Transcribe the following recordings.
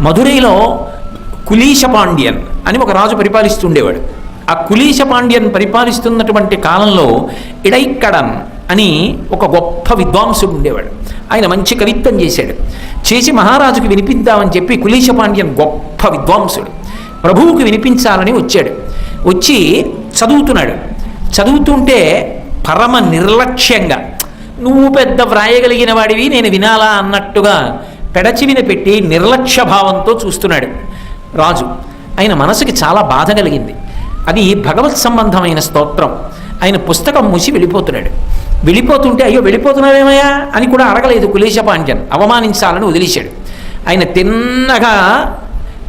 మధురైలో కులీశ పాండ్యన్ అని ఒక రాజు పరిపాలిస్తుండేవాడు. ఆ కులీశ పాండ్యన్ పరిపాలిస్తున్నటువంటి కాలంలో ఇడైక్కడన్ అని ఒక గొప్ప విద్వాంసుడు ఉండేవాడు. ఆయన మంచి కవిత్వం చేశాడు. చేసి మహారాజుకి వినిపిద్దామని చెప్పి కులీశ పాండ్యన్ గొప్ప విద్వాంసుడు. ప్రభువుకి వినిపించాలని వచ్చాడు. వచ్చి చదువుతున్నాడు. చదువుతుంటే పరమ నిర్లక్ష్యంగా నువ్వు పెద్ద వ్రాయగలిగిన వాడివి నేను వినాలా అన్నట్టుగా పెడచివిన పెట్టి నిర్లక్ష్య భావంతో చూస్తున్నాడు రాజు. ఆయన మనసుకి చాలా బాధ కలిగింది. అది భగవత్ సంబంధమైన స్తోత్రం. ఆయన పుస్తకం మూసి వెళ్ళిపోతున్నాడు. వెళ్ళిపోతుంటే అయ్యో వెళ్ళిపోతున్నావేమయ్యా? అని కూడా అడగలేదు కులేశపాండ్యన్ అవమానించాలని వదిలేశాడు. ఆయన తిన్నగా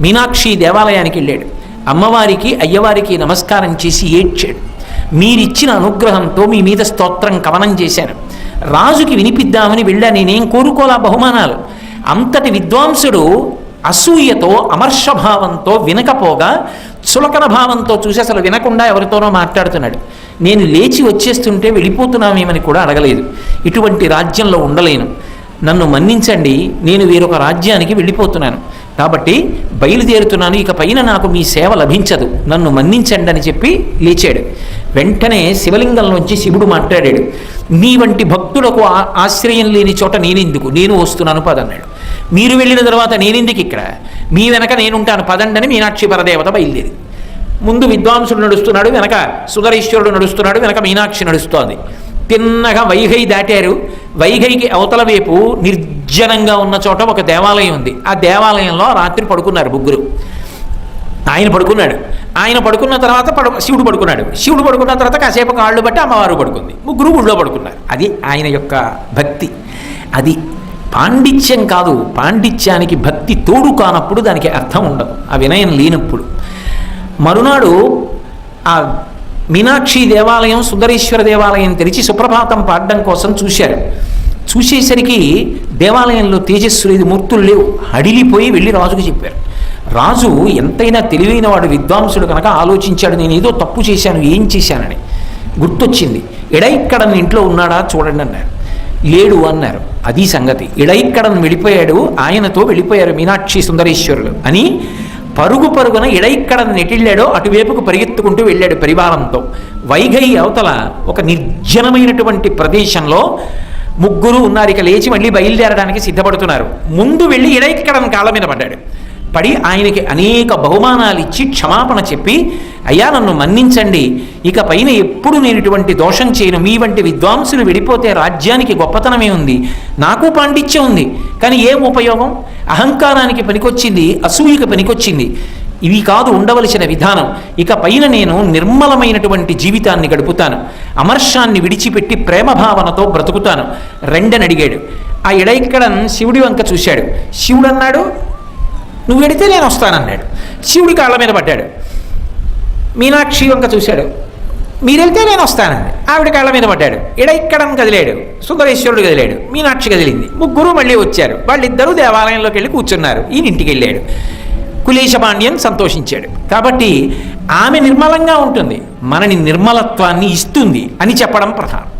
మీనాక్షి దేవాలయానికి వెళ్ళాడు. అమ్మవారికి అయ్యవారికి నమస్కారం చేసి ఏడ్చాడు. మీరిచ్చిన అనుగ్రహంతో మీ మీద స్తోత్రం కవనం చేశాను. రాజుకి వినిపిద్దామని వెళ్ళా. నేనేం కోరుకోలా బహుమానాలు? అంతటి విద్వాంసుడు అసూయతో అమర్షభావంతో వినకపోగా చులకన భావంతో చూసి అసలు వినకుండా ఎవరితోనో మాట్లాడుతున్నాడు. నేను లేచి వచ్చేస్తుంటే వెళ్ళిపోతున్నామేమని కూడా అడగలేదు. ఇటువంటి రాజ్యంలో ఉండలేను. నన్ను మన్నించండి నేను వేరొక రాజ్యానికి వెళ్ళిపోతున్నాను. కాబట్టి బయలుదేరుతున్నాను ఇక పైన నాకు మీ సేవ లభించదు. నన్ను మన్నించండి అని చెప్పి లేచాడు. వెంటనే శివలింగంలోంచి శివుడు మాట్లాడాడు. నీ వంటి భక్తులకు ఆశ్రయం లేని చోట నేనెందుకు? నేను వస్తున్నాను పదన్నాడు. మీరు వెళ్ళిన తర్వాత నేనెందుకు ఇక్కడ? మీ వెనక నేనుంటాను పదండని మీనాక్షి పరదేవత బయలుదేరి. ముందు విద్వాంసుడు నడుస్తున్నాడు వెనక సుధరీశ్వరుడు నడుస్తున్నాడు వెనక మీనాక్షి నడుస్తోంది. తిన్నగా వైఘై దాటారు. వైఘైకి అవతల వైపు నిర్జనంగా ఉన్న చోట ఒక దేవాలయం ఉంది. ఆ దేవాలయంలో రాత్రి పడుకున్నారు ముగ్గురు. ఆయన పడుకున్నాడు. ఆయన పడుకున్న తర్వాత పడు శివుడు పడుకున్నాడు. శివుడు పడుకున్న తర్వాత కాసేపు కాళ్ళు బట్టి అమ్మవారు పడుకుంది. ముగ్గురు ఊళ్ళో పడుకున్నారు. అది ఆయన యొక్క భక్తి. అది పాండిత్యం కాదు పాండిత్యానికి భక్తి తోడు కానప్పుడు దానికి అర్థం ఉండదు. ఆ వినయం లేనప్పుడు. మరునాడు ఆ మీనాక్షి దేవాలయం సుందరేశ్వర దేవాలయం తెరిచి సుప్రభాతం పాడడం కోసం చూశారు. చూసేసరికి దేవాలయంలో తేజస్సులేదు మూర్తులు లేవు. అడిలిపోయి వెళ్ళి రాజుకు చెప్పారు. రాజు ఎంతైనా తెలివైన వాడు విద్వాంసుడు కనుక ఆలోచించాడు నేను ఏదో తప్పు చేశాను ఏం చేశానని గుర్తొచ్చింది. ఎడ ఇక్కడ ఇంట్లో ఉన్నాడా? చూడండి అన్నారు. లేడు అన్నారు. అది సంగతి. ఇడైక్కడను వెళ్ళిపోయాడు ఆయనతో వెళ్ళిపోయారు మీనాక్షి సుందరేశ్వరులు అని పరుగు పరుగున ఇడైక్కడను నెటిళ్ళాడో అటువైపుకు పరిగెత్తుకుంటూ వెళ్ళాడు పరివారంతో. వైఘై అవతల ఒక నిర్జనమైనటువంటి ప్రదేశంలో ముగ్గురు ఉన్నారు. ఇక లేచి మళ్ళీ బయలుదేరడానికి సిద్ధపడుతున్నారు. ముందు వెళ్ళి ఇడైక్కడను కాళ్ళ మీద పడ్డాడు. పడి ఆయనకి అనేక బహుమానాలు ఇచ్చి క్షమాపణ చెప్పి అయ్యా నన్ను మన్నించండి. ఇక పైన ఎప్పుడు నేను ఇటువంటి దోషం చేయను. మీ వంటి విద్వాంసులు విడిపోతే రాజ్యానికి గొప్పతనమే ఉంది. నాకు పాండిత్యం ఉంది. కానీ ఏం ఉపయోగం? అహంకారానికి పనికొచ్చింది అసూయకు పనికొచ్చింది. ఇవి కాదు ఉండవలసిన విధానం. ఇక పైన నేను నిర్మలమైనటువంటి జీవితాన్ని గడుపుతాను. అమర్షాన్ని విడిచిపెట్టి ప్రేమ భావనతో బ్రతుకుతాను. రెండని అడిగాడు. ఆ ఇడైక్కడన్ శివుడి వంక చూశాడు. శివుడు అన్నాడు నువ్వు వెడితే నేను వస్తానన్నాడు. శివుడి కాళ్ళ మీద పడ్డాడు. మీనాక్షి వంక చూశాడు. మీరు వెళ్తే నేను వస్తానండి ఆవిడ కాళ్ళ మీద పడ్డాడు. ఇడైక్కడం కదిలాడు? సుందరేశ్వరుడు కదిలాడు. మీనాక్షి కదిలింది. ముగ్గురు మళ్ళీ వచ్చారు. వాళ్ళిద్దరూ దేవాలయంలోకి వెళ్ళి కూర్చున్నారు. ఈయన ఇంటికి వెళ్ళాడు. కులేశ పాండ్యన్ సంతోషించాడు. కాబట్టి ఆమె నిర్మలంగా ఉంటుంది. మనని నిర్మలత్వాన్ని ఇస్తుంది అని చెప్పడం ప్రధానం.